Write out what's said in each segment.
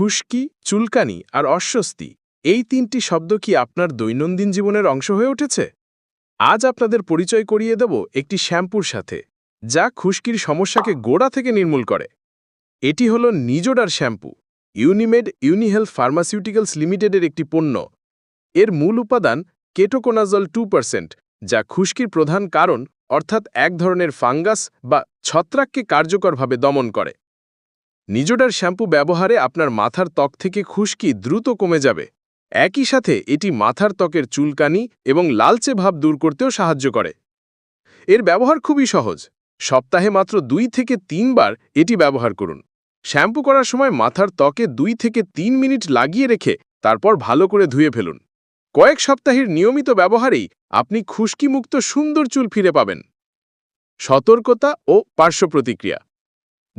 খুশকি, চুলকানি আর অস্বস্তি, এই তিনটি শব্দ কি আপনার দৈনন্দিন জীবনের অংশ হয়ে উঠেছে? আজ আপনাদের পরিচয় করিয়ে দেব একটি শ্যাম্পুর সাথে, যা খুশকির সমস্যাকে গোড়া থেকে নির্মূল করে। এটি হল নিজোডার শ্যাম্পু, ইউনিমেড ইউনিহেলথ ফার্মাসিউটিক্যালস লিমিটেডের একটি পণ্য। এর মূল উপাদান কেটোকোনাজল টু যা খুশকির প্রধান কারণ, অর্থাৎ এক ধরনের ফাঙ্গাস বা ছত্রাককে কার্যকরভাবে দমন করে। নিজোডার শ্যাম্পু ব্যবহারে আপনার মাথার ত্বক থেকে খুশকি দ্রুত কমে যাবে। একই সাথে এটি মাথার ত্বকের চুলকানি এবং লালচে ভাব দূর করতেও সাহায্য করে। এর ব্যবহার খুবই সহজ। সপ্তাহে মাত্র দুই থেকে তিনবার এটি ব্যবহার করুন। শ্যাম্পু করার সময় মাথার ত্বকে দুই থেকে তিন মিনিট লাগিয়ে রেখে তারপর ভালো করে ধুয়ে ফেলুন। কয়েক সপ্তাহের নিয়মিত ব্যবহারেই আপনি খুশকিমুক্ত সুন্দর চুল ফিরে পাবেন। সতর্কতা ও পার্শ্ব প্রতিক্রিয়া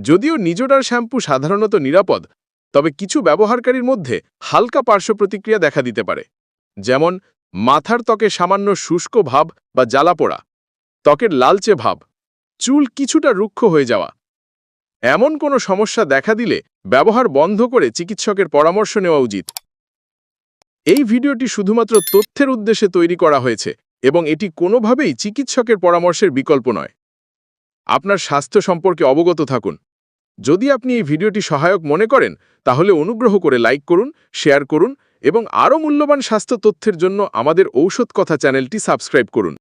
যদিও নিজোডার শ্যাম্পু সাধারণত নিরাপদ, তবে কিছু ব্যবহারকারীর মধ্যে হালকা পার্শ্ব প্রতিক্রিয়া দেখা দিতে পারে, যেমন মাথার ত্বকে সামান্য শুষ্ক ভাব বা জ্বালাপোড়া ত্বকের লালচে ভাব, চুল কিছুটা রুক্ষ হয়ে যাওয়া। এমন কোনো সমস্যা দেখা দিলে ব্যবহার বন্ধ করে চিকিৎসকের পরামর্শ নেওয়া উচিত। এই ভিডিওটি শুধুমাত্র তথ্যের উদ্দেশ্যে তৈরি করা হয়েছে এবং এটি কোনোভাবেই চিকিৎসকের পরামর্শের বিকল্প নয়। আপনার স্বাস্থ্য সম্পর্কে অবগত থাকুন। যদি আপনি এই ভিডিওটি সহায়ক মনে করেন, তাহলে অনুগ্রহ করে লাইক করুন, শেয়ার করুন এবং আরও মূল্যবান স্বাস্থ্য তথ্যের জন্য আমাদের ঔষধ কথা চ্যানেলটি সাবস্ক্রাইব করুন।